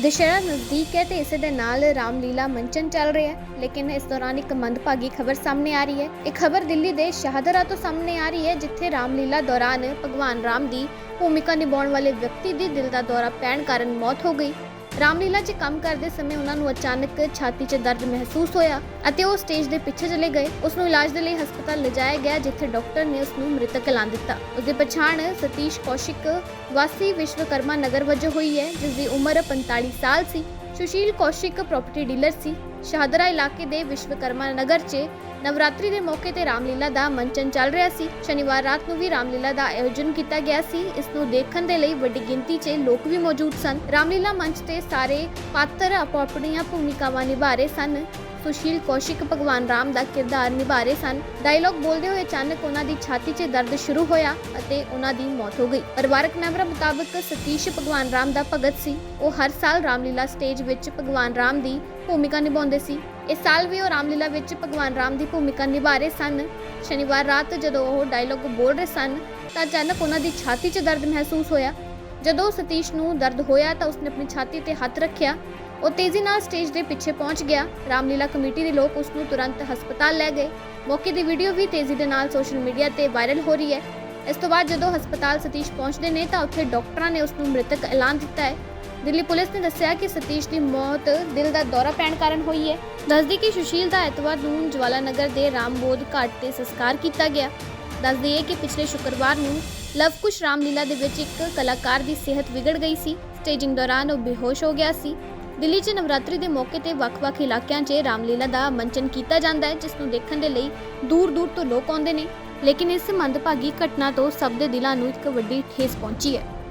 ਦੁਸ਼ਹਿਰਾ ਨਜ਼ਦੀਕ ਹੈ ਤੇ ਇਸੇ ਦੇ ਨਾਲ ਰਾਮਲੀਲਾ ਮੰਚਨ ਚੱਲ ਰਿਹਾ ਹੈ। ਲੇਕਿਨ ਇਸ ਦੌਰਾਨ ਇੱਕ ਮੰਦਭਾਗੀ ਖਬਰ ਸਾਹਮਣੇ ਆ ਰਹੀ ਹੈ। ਇਹ ਖਬਰ ਦਿੱਲੀ ਦੇ ਸ਼ਾਹਦਰਾ ਤੋਂ ਸਾਹਮਣੇ ਆ ਰਹੀ ਹੈ, ਜਿੱਥੇ ਰਾਮਲੀਲਾ ਦੌਰਾਨ ਭਗਵਾਨ ਰਾਮ ਦੀ ਭੂਮਿਕਾ ਨਿਭਾਉਣ ਵਾਲੇ ਵਿਅਕਤੀ ਦੀ ਦਿਲ ਦਾ ਦੌਰਾ ਪੈਣ ਕਾਰਨ ਮੌਤ ਹੋ ਗਈ। ਰਾਮਲੀਲਾ 'ਚ ਕੰਮ ਕਰਦੇ ਸਮੇਂ ਉਹਨਾਂ ਨੂੰ ਅਚਾਨਕ ਛਾਤੀ 'ਚ ਦਰਦ ਮਹਿਸੂਸ ਹੋਇਆ ਅਤੇ ਉਹ ਸਟੇਜ ਦੇ ਪਿੱਛੇ ਚਲੇ ਗਏ। ਉਸ ਨੂੰ ਇਲਾਜ ਦੇ ਲਈ ਹਸਪਤਾਲ ਲਿਜਾਇਆ ਗਿਆ, ਜਿੱਥੇ ਡਾਕਟਰ ਨੇ ਉਸ ਨੂੰ ਮ੍ਰਿਤਕ ਐਲਾਨ ਦਿੱਤਾ। ਉਸ ਦੀ ਪਛਾਣ ਸਤੀਸ਼ ਕੌਸ਼ਿਕ ਵਾਸੀ ਵਿਸ਼ਵਕਰਮਾ ਨਗਰ ਵਜੋਂ ਹੋਈ ਹੈ ਜਿਸ ਦੀ ਉਮਰ 45 ਸਾਲ ਸੀ। ਸੁਸ਼ੀਲ ਕੌਸ਼ਿਕ ਪ੍ਰਾਪਰਟੀ ਡੀਲਰ ਸੀ। ਸ਼ਾਹਦਰਾ ਇਲਾਕੇ ਦੇ ਵਿਸ਼ਵਕਰਮਾ ਨਗਰ 'ਚ ਨਵਰਾਤਰੀ ਦੇ ਮੌਕੇ ਤੇ ਰਾਮਲੀਲਾ ਦਾ ਮੰਚਨ ਚੱਲ ਰਿਹਾ ਸੀ। ਸ਼ਨੀਵਾਰ ਰਾਤ ਨੂੰ ਵੀ ਰਾਮਲੀਲਾ ਦਾ ਆਯੋਜਨ ਕੀਤਾ ਗਿਆ ਸੀ। ਇਸ ਨੂੰ ਦੇਖਣ ਦੇ ਲਈ ਵੱਡੀ ਗਿਣਤੀ 'ਚ ਲੋਕ ਵੀ ਮੌਜੂਦ ਸਨ। ਰਾਮਲੀਲਾ ਮੰਚ ਤੇ ਸਾਰੇ ਪਾਤਰ ਆਪੋ ਆਪਣੀਆਂ ਭੂਮਿਕਾਵਾਂ ਨਿਭਾ ਰਹੇ ਸਨ। ਸੁਸ਼ੀਲ ਕੌਸ਼ਿਕ ਭਗਵਾਨ ਰਾਮ ਦਾ ਕਿਰਦਾਰ ਨਿਭਾ ਰਹੇ ਸਨ। ਡਾਇਲੌਗ ਬੋਲਦੇ ਹੋਏ ਅਚਾਨਕ ਉਹਨਾਂ ਦੀ ਛਾਤੀ 'ਚ ਦਰਦ ਸ਼ੁਰੂ ਹੋਇਆ ਅਤੇ ਉਹਨਾਂ ਦੀ ਮੌਤ ਹੋ ਗਈ। ਪਰਿਵਾਰਕ ਮੈਂਬਰਾਂ ਮੁਤਾਬਕ ਸਤੀਸ਼ ਭਗਵਾਨ ਰਾਮ ਦਾ ਭਗਤ ਸੀ। ਉਹ ਹਰ ਸਾਲ ਰਾਮਲੀਲਾ ਸਟੇਜ ਵਿੱਚ ਭਗਵਾਨ ਰਾਮ ਦੀ ਭੂਮਿਕਾ ਨਿਭਾਉਂਦੇ ਸੀ। ਇਸ ਸਾਲ ਵੀ ਉਹ ਰਾਮਲੀਲਾ ਵਿੱਚ ਭਗਵਾਨ ਰਾਮ ਦੀ ਭੂਮਿਕਾ ਨਿਭਾ ਰਹੇ ਸਨ। ਸ਼ਨੀਵਾਰ ਰਾਤ ਜਦੋਂ ਉਹ ਡਾਇਲੌਗ ਬੋਲ ਰਹੇ ਸਨ ਤਾਂ ਅਚਾਨਕ ਉਹਨਾਂ ਦੀ ਛਾਤੀ 'ਚ ਦਰਦ ਮਹਿਸੂਸ ਹੋਇਆ ਜਦੋਂ ਸਤੀਸ਼ ਨੂੰ ਦਰਦ ਹੋਇਆ ਤਾਂ ਉਸਨੇ ਆਪਣੀ ਛਾਤੀ ਤੇ ਹੱਥ ਰੱਖਿਆ। ਉਹ ਤੇਜ਼ੀ ਨਾਲ ਸਟੇਜ ਦੇ ਪਿੱਛੇ ਪਹੁੰਚ ਗਿਆ। ਰਾਮਲੀਲਾ ਕਮੇਟੀ ਦੇ ਲੋਕ ਉਸ ਨੂੰ ਤੁਰੰਤ ਹਸਪਤਾਲ ਲੈ ਗਏ। ਮੌਕੇ ਦੀ ਵੀਡੀਓ ਵੀ ਤੇਜ਼ੀ ਦੇ ਨਾਲ ਸੋਸ਼ਲ ਮੀਡੀਆ ਤੇ ਵਾਇਰਲ ਹੋ ਰਹੀ ਹੈ। ਇਸ ਤੋਂ ਬਾਅਦ ਜਦੋਂ ਹਸਪਤਾਲ ਸਤੀਸ਼ ਪਹੁੰਚਦੇ ਨੇ ਤਾਂ ਉੱਥੇ ਡਾਕਟਰਾਂ ਨੇ ਉਸ ਨੂੰ ਮ੍ਰਿਤਕ ਐਲਾਨ ਦਿੱਤਾ ਹੈ। ਦਿੱਲੀ ਪੁਲਿਸ ਨੇ ਦੱਸਿਆ ਕਿ ਸਤੀਸ਼ ਦੀ ਮੌਤ ਦਿਲ ਦਾ ਦੌਰਾ ਪੈਣ ਕਾਰਨ ਹੋਈ ਹੈ। ਦੱਸਦੀ ਕਿ ਸੁਸ਼ੀਲ ਦਾ ਐਤਵਾਰ ਨੂੰ ਜਵਾਲਾ ਨਗਰ ਦੇ ਰਾਮਬੋਧ ਘਾਟ ਤੇ ਸੰਸਕਾਰ ਕੀਤਾ ਗਿਆ। ਦੱਸ ਹੈ ਕਿ ਪਿਛਲੇ ਸ਼ੁੱਕਰਵਾਰ ਨੂੰ ਲਵਕੁਸ਼ ਰਾਮਲੀਲਾ ਦੇ ਵਿੱਚ ਇੱਕ ਕਲਾਕਾਰ ਦੀ ਸਿਹਤ ਵਿਗੜ ਗਈ ਸੀ। ਸਟੇਜਿੰਗ ਦੌਰਾਨ ਉਹ ਬੇਹੋਸ਼ ਹੋ ਗਿਆ ਸੀ। ਦਿੱਲੀ 'ਚ ਨਵਰਾਤਰੀ ਦੇ ਮੌਕੇ ਤੇ ਵੱਖ-ਵੱਖ ਇਲਾਕਿਆਂ 'ਚ ਰਾਮਲੀਲਾ ਦਾ ਮੰਚਨ ਕੀਤਾ ਜਾਂਦਾ ਹੈ, ਜਿਸ ਨੂੰ ਦੇਖਣ ਦੇ ਲਈ ਦੂਰ-ਦੂਰ ਤੋਂ ਲੋਕ ਆਉਂਦੇ ਨੇ। ਲੇਕਿਨ ਇਸ ਮੰਦਭਾਗੀ ਘਟਨਾ ਤੋਂ ਸਭ ਦੇ ਦਿਲਾਂ ਨੂੰ ਇੱਕ ਵੱਡੀ ਠੇਸ ਪਹੁੰਚੀ ਹੈ।